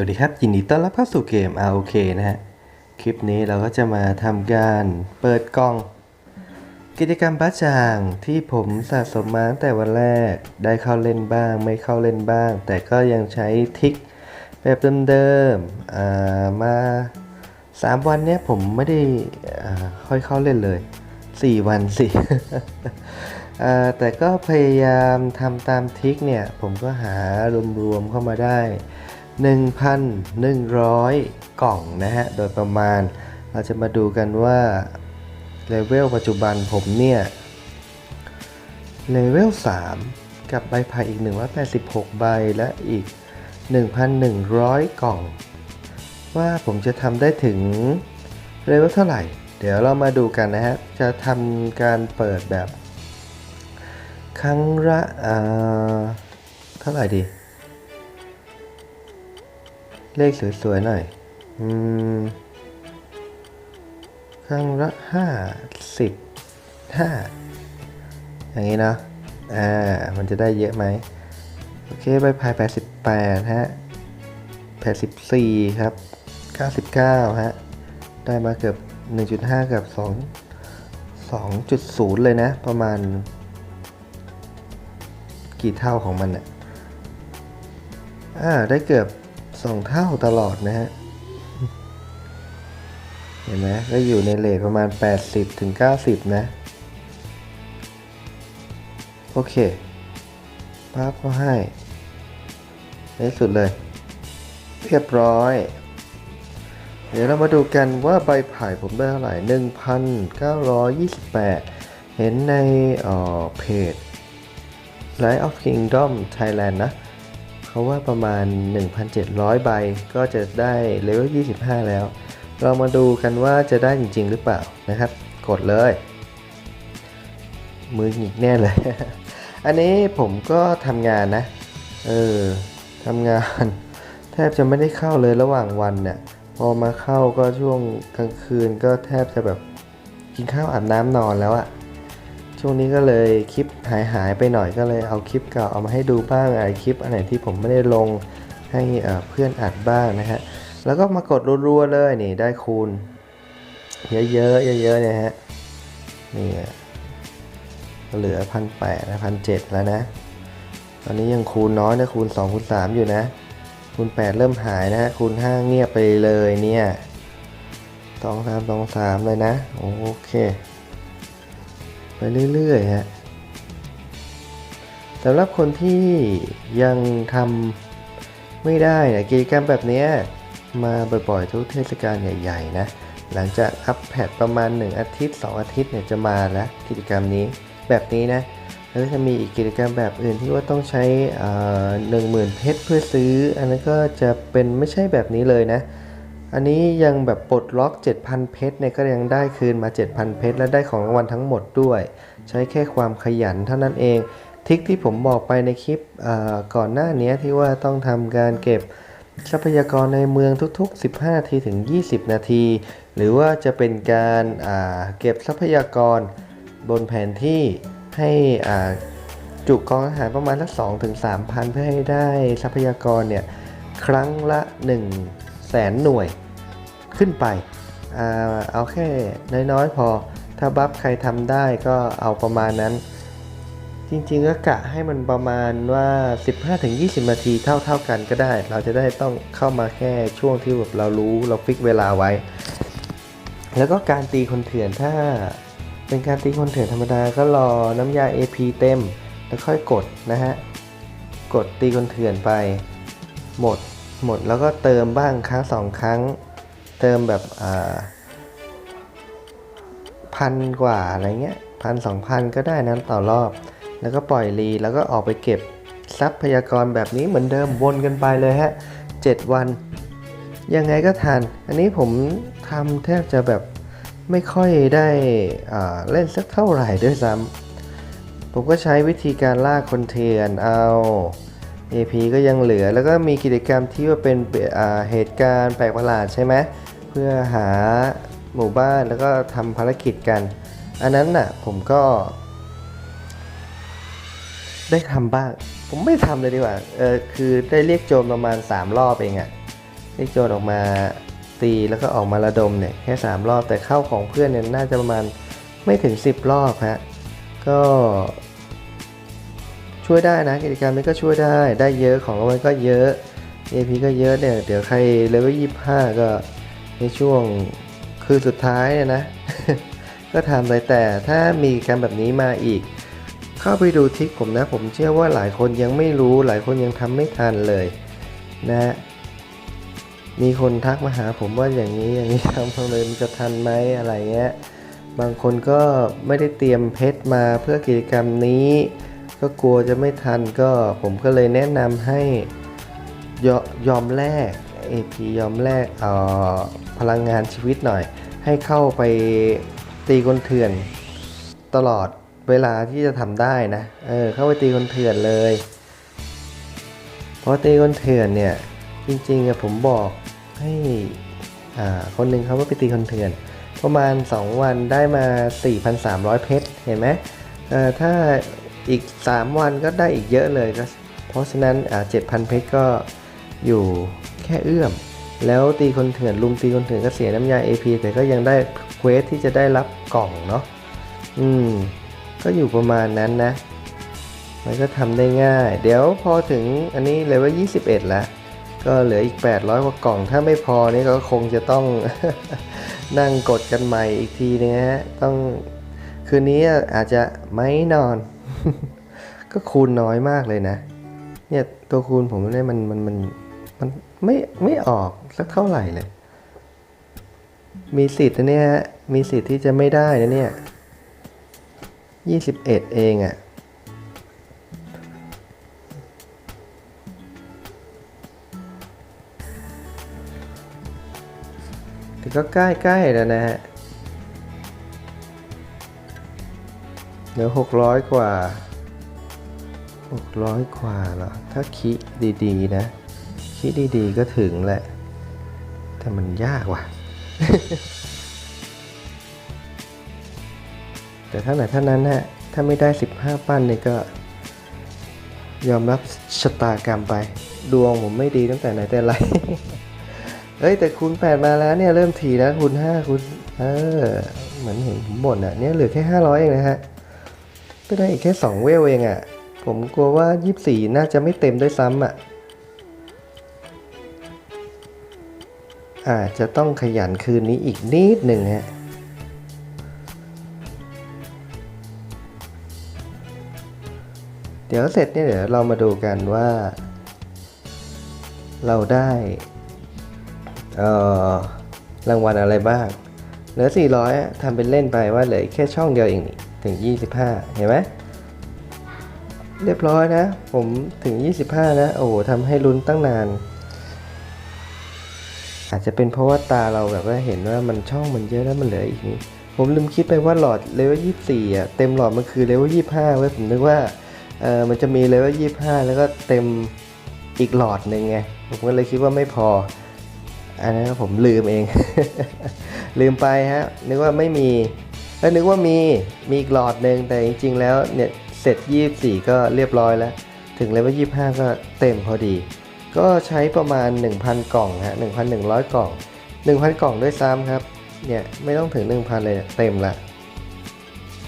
วัสดีครับ ยินดีต้อนรับเข้าสู่เกม ROK นะฮะ คลิปนี้เราก็จะมาทำการเปิดกล่อง กิจกรรมบ้าจางที่ผมสะสมมาตั้งแต่วันแรก ได้เข้าเล่นบ้าง ไม่เข้าเล่นบ้าง แต่ก็ยังใช้ทิกแบบเดิมๆอ่ามา 3 วันเนี้ยผมไม่ได้ค่อยเข้าเล่นเลย 4 วันสิอ่แต่ก็พยายามทำตามทิกเนี่ย ผมก็หารวมๆเข้ามาได้ 1,100 กล่องนะฮะ โดยประมาณ เราจะมาดูกันว่าเลเวลปัจจุบันผมเนี่ยเลเวล3 กับใบไผ่อีก 186 ใบและอีก 1,100 กล่อง ว่าผมจะทำได้ถึงเลเวลเท่าไหร่ เดี๋ยวเรามาดูกันนะฮะ จะทำการเปิดแบบ ครั้งละเท่าไหร่ดี เลขสวยๆหน่อย อืมครั้งละห้าสิบห้าอย่างนี้เนาะอ่า มันจะได้เยอะไหม โอเคใบพายแปดสิบแปดฮะแปดสิบสี่ครับเก้าสิบเก้าฮะ ได้มาเกือบหนึ่งจุดห้ากับสองสองจุดศูนย์เลยนะ ประมาณ กี่เท่าของมันอะอ่า ได้เกือบ สองเท่าตลอดนะฮะ เห็นไหมก็อยู่ในเลทประมาณ 80ถึง90 นะ โอเคปั๊บก็ให้ในที่สุดเลย เรียบร้อย เดี๋ยวเรามาดูกันว่าใบไผ่ผมได้เท่าไหร่ 1,928 เห็นในเออเพจ Light of Kingdom Thailand นะ เขาว่าประมาณ 1,700 ใบก็จะได้เลเวล 25 แล้ว เรามาดูกันว่าจะได้จริง ๆ หรือเปล่านะครับ กดเลย มือหงิกแน่เลย อันนี้ผมก็ทำงานนะ เออทำงาน แทบจะไม่ได้เข้าเลยระหว่างวันเนี่ยพอมาเข้าก็ช่วงกลางคืนก็แทบจะแบบกินข้าวอาบน้ำนอนแล้วอะ ช่วงนี้ก็เลยคลิปหายหายไปหน่อยก็เลยเอาคลิปเก่าเอามาให้ดูบ้างไอคลิปอันไหนที่ผมไม่ได้ลงให้เพื่อนอัดบ้างนะฮะแล้วก็มากดรัวๆเลยนี่ได้คูณ เยอะๆเยอะๆเนี่ยฮะนี่อะเหลือพันแปดนะพันเจ็ดแล้วนะ ตอนนี้ยังคูณน้อยนะคูณ2คูณ3อยู่นะ คูณ8เริ่มหายนะฮะคูณ5เงียบไปเลยเนี่ยสองสามสองสามเลยนะ โอเค ไปเรื่อยๆฮะสำหรับคนที่ยังทำไม่ได้เนี่ยกิจกรรมแบบนี้มาบ่อยๆ ทุกเทศกาลใหญ่ๆนะ หลังจากอัปแพดประมาณ 1 อาทิตย์ 2 อาทิตย์เนี่ยจะมาแล้วกิจกรรมนี้แบบนี้นะแล้วก็จะมีอีกกิจกรรมแบบอื่นที่ว่าต้องใช้หนึ่งหมื่นเพชรเพื่อซื้อ อันนั้นก็จะเป็นไม่ใช่แบบนี้เลยนะ อันนี้ยังแบบปลดล็อก 7,000 เพชรเนี่ยก็ยังได้คืนมา 7,000 เพชรและได้ของรางวัลทั้งหมดด้วย ใช้แค่ความขยันเท่านั้นเองทิคที่ผมบอกไปในคลิปก่อนหน้านี้ที่ว่าต้องทำการเก็บทรัพยากรในเมืองทุก ๆ 15 นาทีถึง 20 นาที หรือว่าจะเป็นการาเก็บทรัพยากรบนแผนที่ให้จุกองอาหารประมาณสัก2-3,000 เพื่อให้ได้ทรัพยากรเนี่ยครั้งละ 1 แสนหน่วยขึ้นไป เอาแค่น้อยๆพอ ถ้าบัฟใครทำได้ก็เอาประมาณนั้น จริงๆก็กะให้มันประมาณว่า 15-20 นาทีเท่าๆกันก็ได้ เราจะได้ต้องเข้ามาแค่ช่วงที่แบบเรารู้เราฟิกเวลาไว้ แล้วก็การตีคนเถื่อนถ้าเป็นการตีคนเถื่อนธรรมดาก็รอน้ำยา AP เต็ม แล้วค่อยกดนะฮะ กดตีคนเถื่อนไปหมด หมดแล้วก็เติมบ้างครั้งสองครั้ง เติมแบบพันกว่าอะไรเงี้ยพันสองพันก็ได้นะต่อรอบ แล้วก็ปล่อยรีแล้วก็ออกไปเก็บทรัพยากรแบบนี้เหมือนเดิมวนกันไปเลยฮะ 7 วัน ยังไงก็ทัน อันนี้ผมทำแทบจะแบบไม่ค่อยได้เล่นสักเท่าไหร่ด้วยซ้ำผมก็ใช้วิธีการลากคนเทียนเอา AP ก็ยังเหลือแล้วก็มีกิจกรรมที่ว่าเป็นเหตุการณ์แปลกประหลาดใช่ไหมเพื่อหาหมู่บ้านแล้วก็ทำภารกิจกัน อันนั้นน่ะผมก็ ได้ทำบ้าง ผมไม่ทำเลยดีกว่าเออคือได้เรียกโจมประมาณ 3 รอบเองอะได้โจรออกมาตีแล้วก็ออกมาระดมเนี่ยแค่สามรอบแต่เข้าของเพื่อนเนี่ยน่าจะประมาณไม่ถึง 10 รอบฮะก็ ช่วยได้นะกิจกรรมนี้ก็ช่วยได้ ได้เยอะของรางวัลก็เยอะ AP ก็เยอะเนี่ย เดี๋ยวใครเลเวลยี่ห้าก็ในช่วงคือสุดท้ายเนี่ยนะ ก็ทำเลยแต่ถ้ามีการแบบนี้มาอีก เข้าไปดูทริกผมนะ ผมเชื่อว่าหลายคนยังไม่รู้ หลายคนยังทำไม่ทันเลยนะมีคนทักมาหาผมว่าอย่างนี้อย่างนี้ทำทำเลยมันจะทันไหมอะไรเงี้ย บางคนก็ไม่ได้เตรียมเพชรมาเพื่อกิจกรรมนี้ ก็กลัวจะไม่ทันก็ผมก็เลยแนะนำให้ยอยอมแลก AP ยอมแลกพลังงานชีวิตหน่อย ให้เข้าไปตีคนเถื่อนตลอดเวลาที่จะทำได้นะ เออเข้าไปตีคนเถื่อนเลย เพราะตีคนเถื่อนเนี่ยจริงๆอะผมบอกให้อ่าคนหนึ่งเขาว่าไปตีคนเถื่อนประมาณ 2 วันได้มา 4,300 เพชรเห็นไหมเอ่อถ้า อีก 3 วันก็ได้อีกเยอะเลยก็เพราะฉะนั้นอ่า7,000เพชรก็อยู่แค่เอื้อม แล้วตีคนเถื่อนลุมตีคนเถื่อนก็เสียน้ำยา AP แต่ก็ยังได้เควสที่จะได้รับกล่องเนาะอืม ก็อยู่ประมาณนั้นนะ มันก็ทำได้ง่าย เดี๋ยวพอถึงอันนี้เลยว่า21 แล้ว ก็เหลืออีก 800 กว่ากล่อง ถ้าไม่พอนี่ก็คงจะต้องนั่งกดกันใหม่อีกทีนะฮะ ต้องคืนนี้อาจจะไม่นอน ก็คูณน้อยมากเลยนะ เนี่ยตัวคูณผมเนี่ยมันมันมันมันไม่ไม่ออกสักเท่าไหร่เลย มีสิทธิ์นะเนี่ยมีสิทธิ์ที่จะไม่ได้นะเนี่ย21เอ็ดเองอะ่ะแต่ก็ใกล้ๆแล้วนะฮะ เหลือ 600 กว่า 600 กว่าเหรอ ถ้าคิดดีๆนะ คิดดีๆก็ถึงแหละ แต่มันยากว่ะ แต่ถ้าไหนท่านั้นฮะถ้าไม่ได้ 15 ปั้นนี่ก็ ยอมรับชะตากรรมไป ดวงผมไม่ดีตั้งแต่ไหนแต่ไรเฮ้ย แต่คูณ8มาแล้วเนี่ย เริ่มถี่แล้วคูณ5คูณเออ เหมือนเห็นผมบ่นอะเนี่ยเหลือแค่ 500 เองนะฮะ ไม่ได้อีกแค่2เวลเองอะ ผมกลัวว่า24น่าจะไม่เต็มด้วยซ้ำอะ อาจจะต้องขยันคืนนี้อีกนิดหนึ่งฮะเดี๋ยวเสร็จเนี่ยเดี๋ยวเรามาดูกันว่า เราได้เออรางวัลอะไรบ้าง เหลือ 400อะทำเป็นเล่นไปว่าเหลือแค่ช่องเดียวเองนี่ ถึง 25 เห็นไหมเรียบร้อยนะ ผมถึง 25 นะ โอ้โหทำให้ลุ้นตั้งนาน อาจจะเป็นเพราะว่าตาเราแบบว่าเห็นว่ามันช่องมันเยอะแล้วมันเหลืออีกนิดผมลืมคิดไปว่าหลอดเลเวล24 อะ เต็มหลอดมันคือเลเวล25 เว้ย ผมนึกว่าเออมันจะมีเลเวล25 แล้วก็เต็มอีกหลอดหนึ่งไง ผมก็เลยคิดว่าไม่พอ อันนั้นผมลืมเอง ลืมไปฮะ นึกว่าไม่มี แล้วนึกว่ามีมีอีกหลอดหนึ่งแต่จริงๆแล้วเนี่ยเสร็จ 24 ก็เรียบร้อยแล้ว ถึงเลเวล25 ก็เต็มพอดี ก็ใช้ประมาณ 1,000 กล่องฮะ 1,100 กล่อง 1,000 กล่องด้วยซ้ำครับ เนี่ยไม่ต้องถึง 1,000 เลยเต็มละ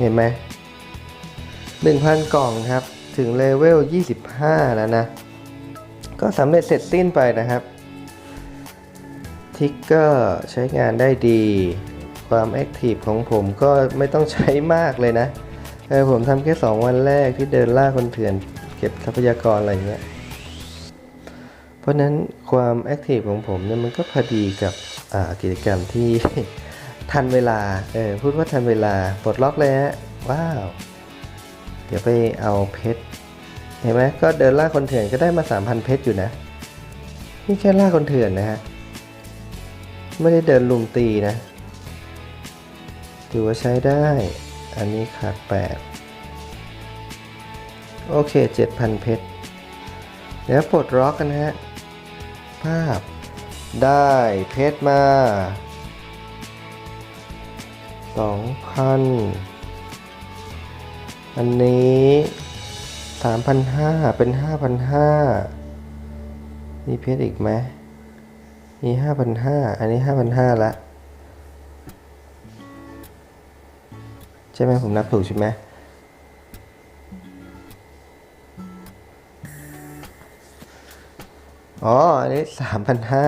เห็นไหม 1,000 กล่องครับ ถึงเลเวล25 แล้วนะ ก็สำเร็จเสร็จสิ้นไปนะครับ ทิกเกอร์ใช้งานได้ดี ความแอคทีฟของผมก็ไม่ต้องใช้มากเลยนะเออผมทำแค่ 2 วันแรกที่เดินล่าคนเถื่อน เก็บทรัพยากรอะไรเงี้ย เพราะนั้นความแอคทีฟของผมเนี่ยมันก็พอดีกับกิจกรรมที่ทันเวลา เออพูดว่าทันเวลาปลดล็อกเลยฮะ ว้าว เดี๋ยวไปเอาเพชร เห็นไหมก็เดินล่าคนเถื่อนก็ได้มา 3,000 เพชรอยู่นะ นี่แค่ล่าคนเถื่อนนะฮะ ไม่ได้เดินลุมตีนะ ถือว่าใช้ได้ อันนี้ขาด 8 โอเค 7,000 เพชรเดี๋ยวปลดล็อกกันนะฮะ ภาพ ได้เพชรมา 2,000 อันนี้3,500 เป็น 5,500 มีเพชรอีกไหมมีห้าพันห้าอันนี้ห้าพันห้าละ ใช่ไหมผมนับถูกใช่ไหมอ๋อ อันนี้สามพันห้า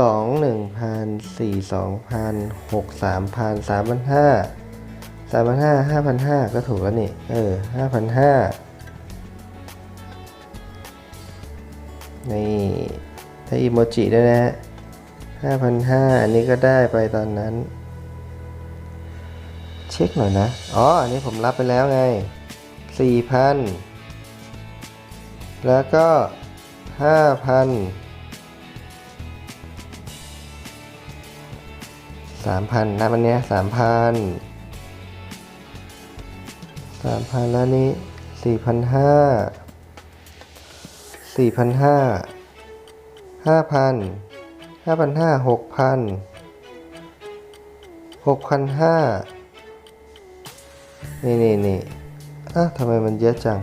สองหนึ่งพันสี่สองพันหกสามพันสามพันห้าสามพันห้าห้าพันห้าก็ถูกแล้วนี่ เออห้าพันห้านี่ถ้าอีโมจิด้วยนะห้าพันห้าอันนี้ก็ได้ไปตอนนั้น ช็คหน่อยนะ อ๋อ อันนี้ผมรับไปแล้วไงสี่พันแล้วก็ห้าพันสามพันนับอันเนี้ยสามพันสามพันแล้วนี้สี่พันห้าสี่พั นี่นี่นี่อะทำไมมันเยอะจัง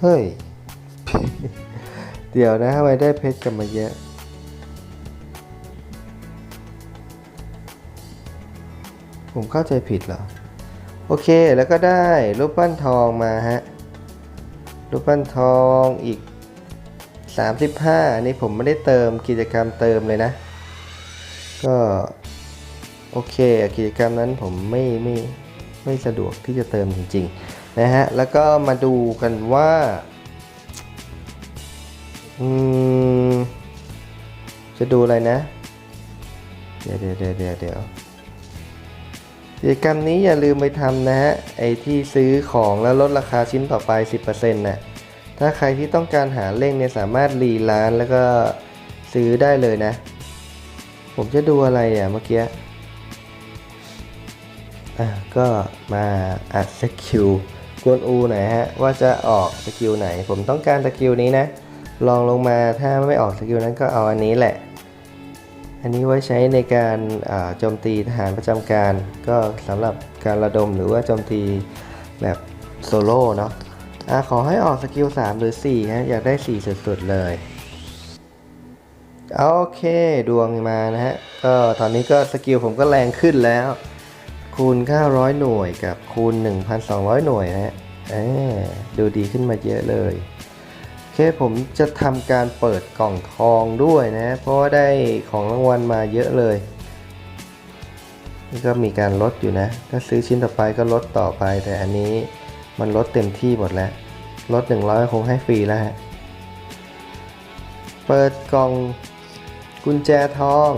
เฮ้ย เดี๋ยวนะทำไมได้เพชรกลับมาเยอะ ผมเข้าใจผิดเหรอ โอเคแล้วก็ได้รูปปั้นทองมาฮะ รูปปั้นทองอีก 35 อันนี้ผมไม่ได้เติมกิจกรรมเติมเลยนะ ก็ โอเคกิจกรรมนั้นผมไม่ไม่ไม่สะดวกที่จะเติมจริงๆนะฮะแล้วก็มาดูกันว่าอืมจะดูอะไรนะ เดี๋ยวเดี๋ยวเดี๋ยวเดี๋ยวเดี๋ยวกิจกรรมนี้อย่าลืมไปทำนะฮะไอที่ซื้อของแล้วลดราคาชิ้นต่อไป 10%น่ะถ้าใครที่ต้องการหาเลขเนี่ยสามารถรีร้านแล้วก็ซื้อได้เลยนะ ผมจะดูอะไรอะเมื่อกี้ อะก็มาอัดสกิลกวนอูหน่อยฮะว่าจะออกสกิลไหน ผมต้องการสกิลนี้นะลองลงมาถ้าไม่ออกสกิลนั้นก็เอาอันนี้แหละ อันนี้ไว้ใช้ในการโจมตีทหารประจำการ ก็สำหรับการระดมหรือว่าโจมตีแบบโซโล่เนาะอะขอให้ออกสกิล 3 หรือ 4 ฮะ อยากได้ 4 สุดๆ เลย โอเค ดวงมานะฮะ ก็ตอนนี้ก็สกิลผมก็แรงขึ้นแล้ว คูณ 900 หน่วยกับคูณ 1,200 หน่วยนะฮะเอ้ยดูดีขึ้นมาเยอะเลยโอเคผมจะทำการเปิดกล่องทองด้วยนะ เพราะว่าได้ของรางวัลมาเยอะเลย นี่ก็มีการลดอยู่นะ ถ้าซื้อชิ้นต่อไปก็ลดต่อไป แต่อันนี้มันลดเต็มที่หมดแล้ว ลด 100 คงให้ฟรีแล้วฮะ เปิดกล่องกุญแจทอง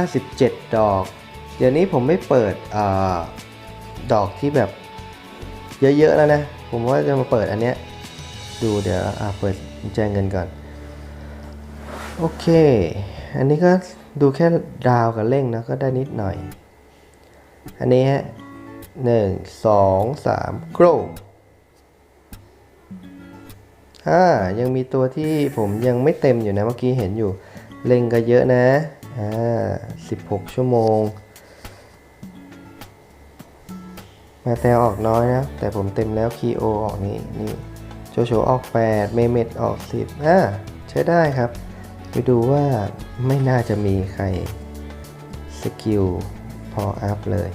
57 ดอก เดี๋ยวนี้ผมไม่เปิดอดอกที่แบบเยอะๆแล้วนะ ผมว่าจะมาเปิดอันเนี้ยดูเดี๋ยวเปิดกุญแจเงินก่อน โอเค อันนี้ก็ดูแค่ดาวกับเร่งนะก็ได้นิดหน่อย อันนี้ฮะหนึ่งสองสาม grow อ่ายังมีตัวที่ผมยังไม่เต็มอยู่นะ เมื่อกี้เห็นอยู่เล็งก็เยอะนะอ่า16 ชั่วโมง มาแต่ออกน้อยนะ แต่ผมเต็มแล้วคีโอออกนี่นี่โจโฉออก 8 เมเมดออก 10อ่าใช้ได้ครับ ไปดูว่าไม่น่าจะมีใครสกิลพออัพเลย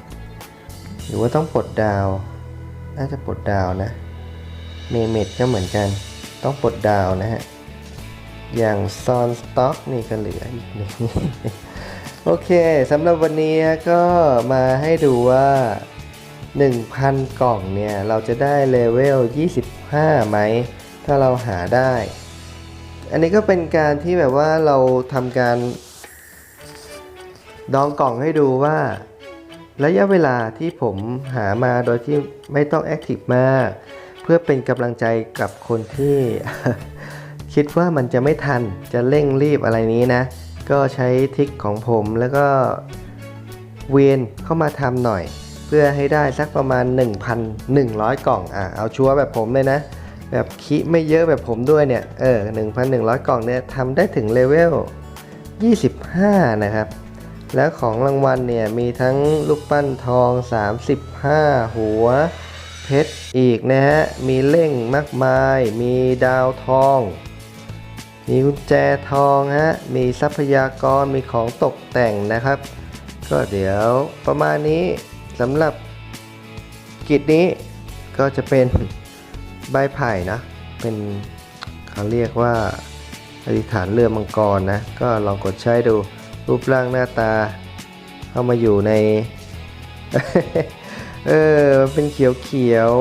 หรือว่าต้องปลดดาว น่าจะปลดดาวนะ เมเมดก็เหมือนกัน ต้องปลดดาวนะฮะ อย่างซอนสต็อกนี่ก็เหลืออีกหนึ่งโอเคสำหรับวันนี้ก็มาให้ดูว่า 1,000 กล่องเนี่ยเราจะได้เลเวล 25 ไหม ถ้าเราหาได้ อันนี้ก็เป็นการที่แบบว่าเราทำการ ดองกล่องให้ดูว่า ระยะเวลาที่ผมหามาโดยที่ไม่ต้องแอคทีฟมาก เพื่อเป็นกำลังใจกับคนที่ คิดว่ามันจะไม่ทันจะเร่งรีบอะไรนี้นะ ก็ใช้ทิคของผมแล้วก็เวียนเข้ามาทำหน่อย พื่อให้ได้สักประมาณ 1,100 กล่องอะเอาชัวร์แบบผมเลยนะ แบบคิไม่เยอะแบบผมด้วยเนี่ย เออ 1,100 กล่องเนี่ยทำได้ถึงเลเวล 25 นะครับ แล้วของรางวัลเนี่ย มีทั้งลูกปั้นทอง 35 หัว เพชรอีกนะฮะ มีเล่งมากมาย มีดาวทอง มีกุญแจทองฮะ มีทรัพยากร มีของตกแต่งนะครับ ก็เดี๋ยวประมาณนี้ สำหรับกิจนี้ก็จะเป็นใบไผ่นะ เป็นเขาเรียกว่าอธิษฐานเรือมังกรนะ ก็ลองกดใช้ดูรูปร่างหน้าตา เข้ามาอยู่ใน เออมันเป็นเขียวเขียว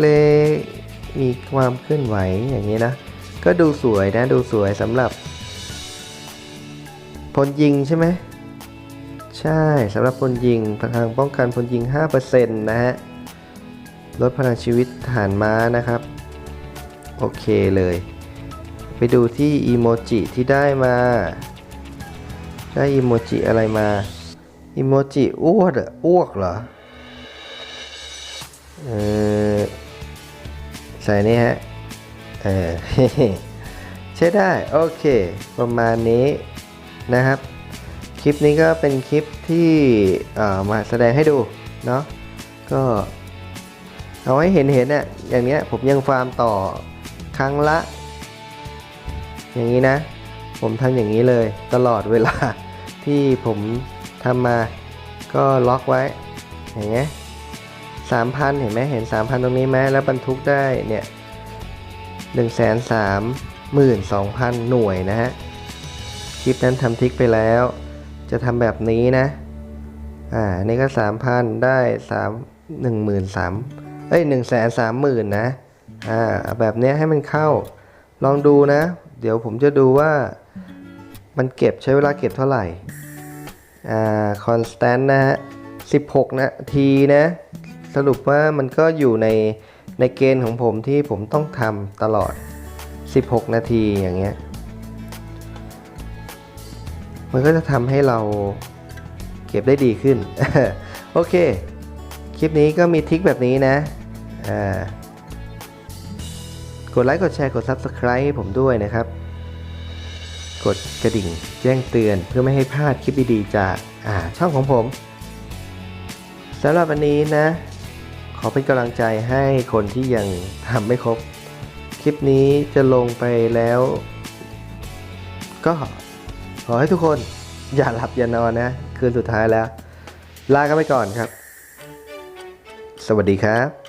เล็กๆมีความเคลื่อนไหวอย่างนี้นะ ก็ดูสวยนะ ดูสวยสำหรับพลยิงใช่ไหม ใช่สำหรับพลยิงพลังป้องกันพลยิง 5%นะฮะลดพลังชีวิตทหารม้านะครับ โอเคเลย ไปดูที่อีโมจิที่ได้มา ได้อีโมจิอะไรมาอีโมจิอ้วกอะอ้วกเหรอเออใส่นี่ฮะเออใช้ได้ โอเค ประมาณนี้นะครับ คลิปนี้ก็เป็นคลิปที่มาแสดงให้ดูเนาะก็เอาให้เห็นเห็นเนี่ยอย่างเนี้ยผมยังฟาร์มต่อครั้งละ อย่างนี้นะ ผมทำอย่างนี้เลยตลอดเวลาที่ผมทำมาก็ล็อกไว้อย่างเงี้ยสามพันเห็นไหมเห็นสามพันตรงนี้ไหมแล้วบรรทุกได้เนี่ยหนึ่งแสนสามหมื่นสองพันหน่วยนะฮะ คลิปนั้นทำทิกไปแล้ว จะทำแบบนี้นะ อ่า นี่ก็สามพันได้สามหนึ่งหมื่นสามเอ้ยหนึ่งแสนสามหมื่นนะ อ่า แบบเนี้ยให้มันเข้า ลองดูนะ เดี๋ยวผมจะดูว่า มันเก็บใช้เวลาเก็บเท่าไหร่ อ่า constant นะฮะ16นาทีนะ สรุปว่ามันก็อยู่ในในเกณฑ์ของผมที่ผมต้องทำตลอด 16 นาทีอย่างเงี้ย มันก็จะทำให้เราเก็บได้ดีขึ้น โอเค คลิปนี้ก็มีทิคแบบนี้นะกดไลค์กดแชร์กด Subscribe ให้ผมด้วยนะครับ กดกระดิ่งแจ้งเตือนเพื่อไม่ให้พลาดคลิปดีๆจากาช่องของผมสำหรับวันนี้นะ ขอเป็นกำลังใจให้คนที่ยังทำไม่ครบ คลิปนี้จะลงไปแล้ว ก็ อให้ทุกคนอย่าหลับอย่านอนนะ คืนสุดท้ายแล้ว ลากันไปก่อนครับ สวัสดีครับ